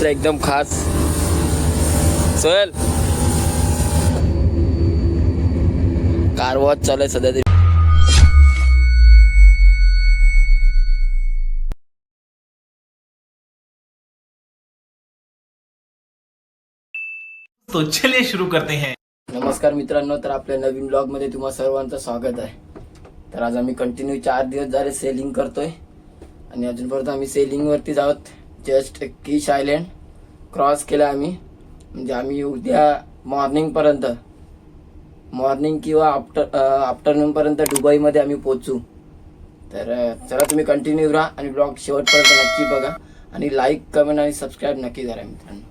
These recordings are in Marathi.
मित्र एकदम खास. सोहेल कार वॉच चालू आहे सध्या तरी. तो चलिए शुरू करते हैं. नमस्कार मित्रांनो तर आपल्या नवीन ब्लॉगमध्ये तुम्हा सर्वांचं स्वागत आहे. तर आज आम्ही कंटिन्यू चार दिवस झाले सेलिंग करतोय. आणि अजूनपर्यंत आम्ही सेलिंग वरतीच आहोत. जस्ट किश आयलँड क्रॉस केला आम्ही. म्हणजे आम्ही उद्या मॉर्निंगपर्यंत मॉर्निंग किंवा आफ्टर आफ्टरनूनपर्यंत दुबईमध्ये आम्ही पोचू तर चला तुम्ही कंटिन्यू राहा आणि ब्लॉग शेवटपर्यंत नक्की बघा. आणि लाईक कमेंट आणि सबस्क्राईब नक्की करा मित्रांनो.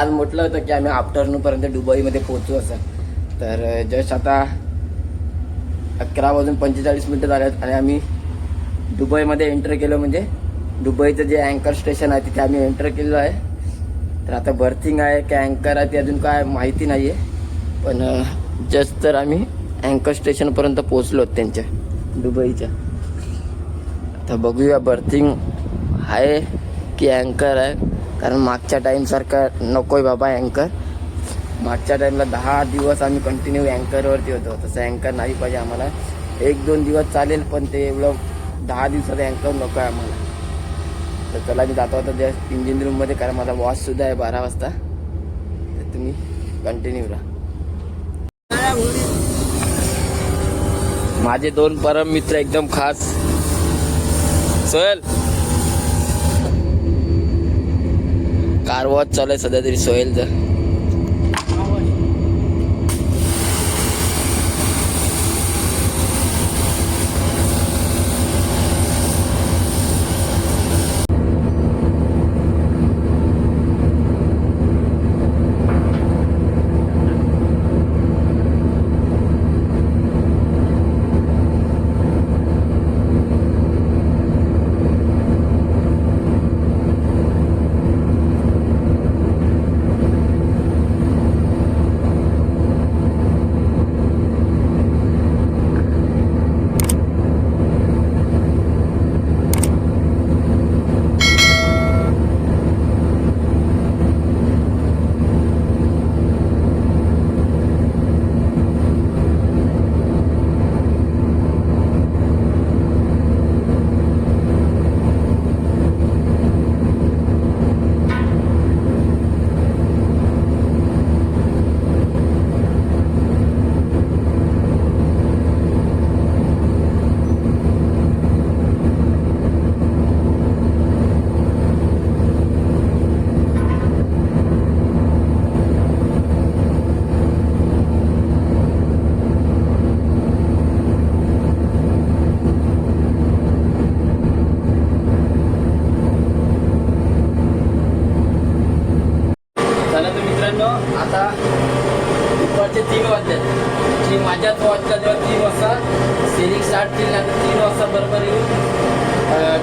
काल म्हटलं होतं की आम्ही आफ्टरनूनपर्यंत दुबईमध्ये पोहोचू असं. तर जस्ट आता अकरा वाजून पंचेचाळीस मिनटं झाल्यात आणि आम्ही दुबईमध्ये एंटर केलं म्हणजे दुबईचं जे अँकर स्टेशन आहे तिथे आम्ही एंटर केलेलं आहे. तर आता बर्थिंग आहे की अँकर आहे ते अजून काय माहिती नाही आहे पण जस्ट तर आम्ही अँकर स्टेशनपर्यंत पोहोचलो त्यांच्या दुबईच्या. आता बघूया बर्थिंग आहे की अँकर आहे. कारण मागच्या टाईमसारखं नको आहे बाबा अँकर मागच्या टाईमला दहा दिवस आम्ही कंटिन्यू अँकरवरती होतो. तसं अँकर नाही पाहिजे आम्हाला. एक दोन दिवस चालेल पण ते एवढं दहा दिवसाचं अँकर नको आहे आम्हाला. तर चला मी जातो आता त्या इंजिन रूममध्ये कारण माझा वॉशसुद्धा आहे बारा वाजता. तर तुम्ही कंटिन्यू राहा. माझे दोन परम मित्र एकदम खास. सोहेल कार वॉच चालू आहे सध्या तरी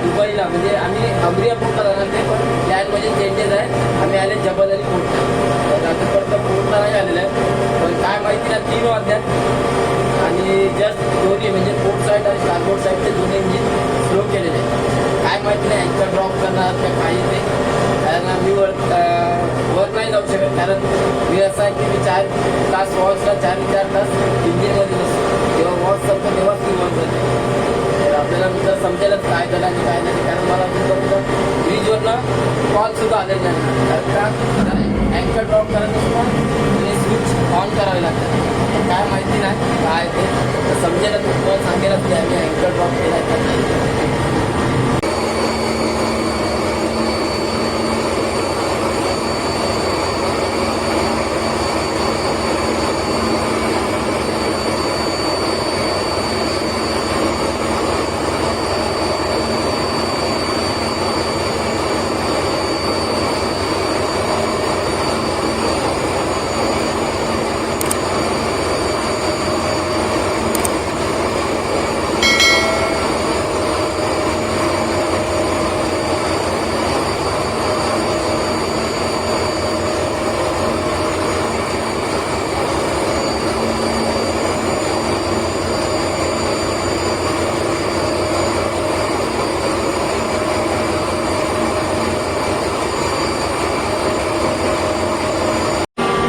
दुबईला. म्हणजे आम्ही अमरिया पोर्टला जाणार ते पण म्हणजे चेंजेस आहे. आम्ही आले जबल अली पोर्टला आता परत पोर्टला नाही आलेलं आहे. पण काय माहिती ना तीन वाजल्यात. आणि जस्ट दोन्ही म्हणजे पोर्ट साईड आणि स्टारबोर्ड साईडचे दोन्ही इंजिन स्लो केलेले काय माहिती नाही एकदा ड्रॉप करणार का काही नाही. कारण आम्ही वर वर नाही जाऊ शकत. कारण मी असं आहे की मी चार तास वॉचला चार चार तास इंजिनमध्ये नसतो जेव्हा वॉच करतो तेव्हाच मी वॉच जाते आपल्याला नंतर समजेलच काय झालं आणि काय नाही कारण मला तुमचं ब्रिजवरनं कॉल सुद्धा आले नाही. तर अँकर ड्रॉप करायचं पण स्विच ऑन करावे लागतात. काय माहिती नाही काय ते. तर समजेलच तुम्हाला सांगेलच की आम्ही अँकर ड्रॉप केला का नाही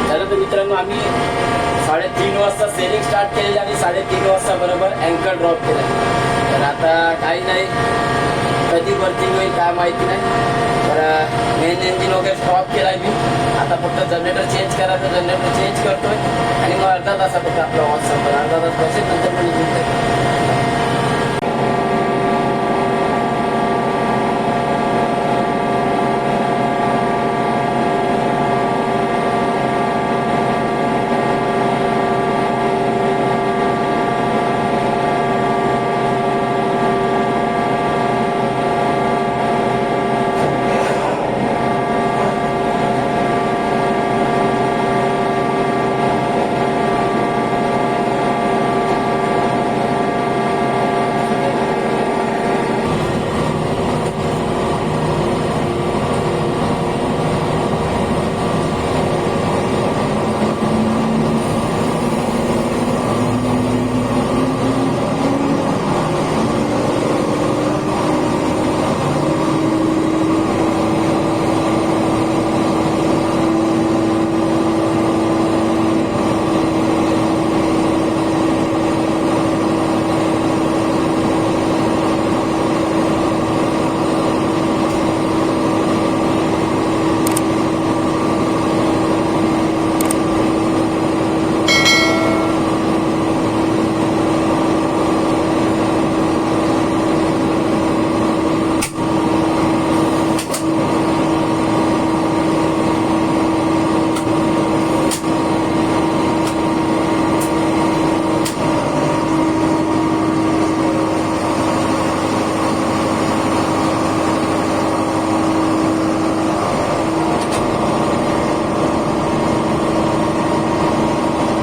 तर तर मित्रांनो आम्ही साडेतीन वाजता सेलिंग स्टार्ट केलेली आणि साडेतीन वाजता बरोबर अँकर ड्रॉप केला तर आता काही नाही कधी वर्किंग होईल काय माहिती नाही तर मेन ऑफ केला मी आता फक्त जनरेटर चेंज करायचं जनरेटर चेंज करतोय आणि मग अर्धा तासात आपला वॉच संपला अर्धा तास बसेल नंतर पण निघून जाईल.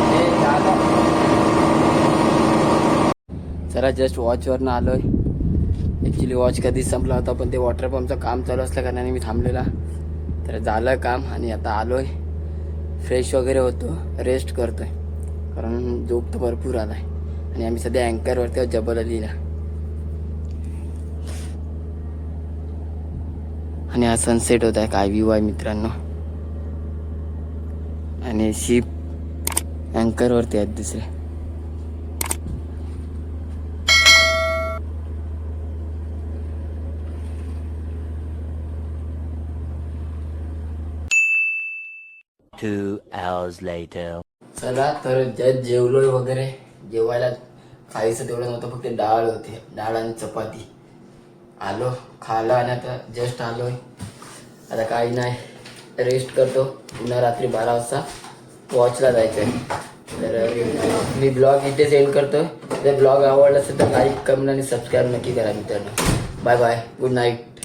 हे झालं. जरा जस्ट वॉचवरनं आलो आहे ॲक्च्युली वॉच कधीच संपला होता पण ते वॉटर पंपचं काम चालू असल्या कारणाने मी थांबलेला. तर झालं काम आणि आता आलो आहे फ्रेश वगैरे होतो रेस्ट करतो आहे कारण झोप तर भरपूर आला आहे आणि आम्ही सध्या अँकरवरती जबल अलीला. आणि हा सनसेट होत आहे काय व्ह्यू आहे मित्रांनो. आणि शिप अँकरवरती आहेत दुसरे. Two hours later. चला तर ज्यात जेवलोय वगैरे जेवायला खायचं तेवढं नव्हतं फक्त डाळ होती. डाळ आणि चपाती. आलो खाला आणि आता जस्ट आलोय. आता काही नाही रेस्ट करतो. पुन्हा रात्री बारा वाजता वॉचला जायचं आहे तर मी ब्लॉग इथे सेंड करतो जर ब्लॉग आवडला असेल तर लाईक कमेंट आणि सबस्क्राईब नक्की करा मित्रांनो. Bye bye good night